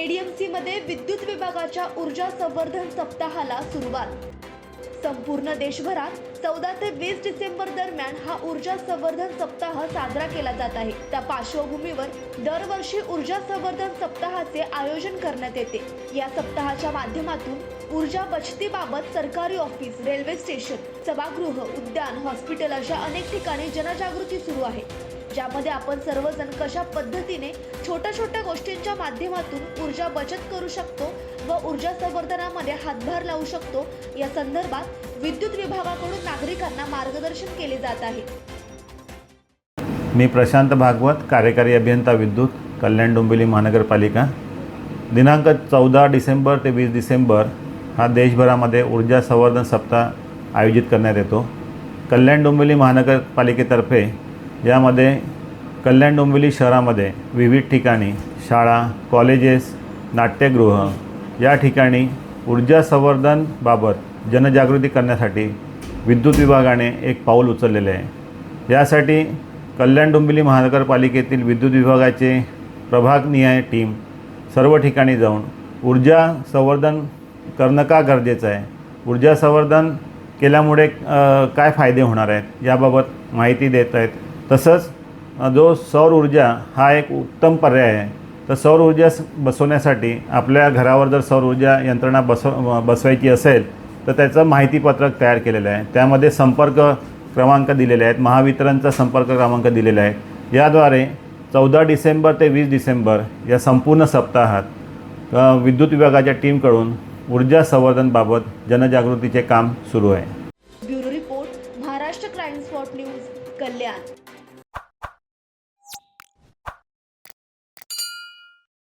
केडीएमसीमध्ये विद्युत विभागाच्या ऊर्जा संवर्धन सप्ताहाला सुरुवात. संपूर्ण देशभरात चौदा ते वीस डिसेंबर दरम्यान हा ऊर्जा संवर्धन सप्ताह साजरा केला जात आहे. त्या पार्श्वभूमीवर दरवर्षी ऊर्जा संवर्धन सप्ताहाचे आयोजन करण्यात येते. या सप्ताहाच्या माध्यमातून ऊर्जा बचतीबाबत सरकारी ऑफिस रेल्वे स्टेशन सभागृह उद्यान हॉस्पिटल अशा अनेक ठिकाणी जनजागृती सुरू आहे. ज्यामध्ये आपण सर्वजण कशा पद्धतीने छोट्या छोट्या गोष्टींच्या माध्यमातून ऊर्जा बचत करू शकतो व ऊर्जा संवर्धनामध्ये हातभार लावू शकतो. या संदर्भात विद्युत विभागाकडून नागरिकांना मार्गदर्शन केले जात आहे. मी प्रशांत भागवत कार्यकारी अभियंता विद्युत कल्याण डोंबिवली महानगरपालिका. दिनांक चौदा डिसेंबर ते वीस डिसेंबर हा देशभरामध्ये ऊर्जा संवर्धन सप्ताह आयोजित करण्यात येतो. कल्याण डोंबिवली महानगरपालिकेतर्फे यामध्ये कल्याण डोंबिवली शहरामध्ये विविध ठिकाणी शाळा कॉलेजेस नाट्यगृह या ठिकाणी ऊर्जा संवर्धनबाबत जनजागृती करण्यासाठी विद्युत विभागाने एक पाऊल उचललेले आहे. यासाठी कल्याण डोंबिवली महानगरपालिकेतील विद्युत विभागाचे प्रभागनिहाय टीम सर्व ठिकाणी जाऊन ऊर्जा संवर्धन करणं का गरजेचं आहे? ऊर्जा संवर्धन केल्यामुळे काय फायदे होणार आहेत? याबाबत माहिती देत आहेत. तसंच जो सौर ऊर्जा हा एक उत्तम पर्याय आहे. तर सौर ऊर्जा बसवण्यासाठी आपल्या घरावर जर सौर ऊर्जा यंत्रणा बसव बसवायची असेल तर त्याचं माहितीपत्रक तयार केलेलं आहे. त्यामध्ये संपर्क क्रमांक दिलेले आहेत महावितरणचा संपर्क क्रमांक दिलेला आहे. याद्वारे चौदा डिसेंबर ते वीस डिसेंबर या संपूर्ण सप्ताहात विद्युत विभागाच्या टीमकडून ऊर्जा संवर्धनबाबत जनजागृतीचे काम सुरू आहे. Bureau report Maharashtra crime spot news Kalyan.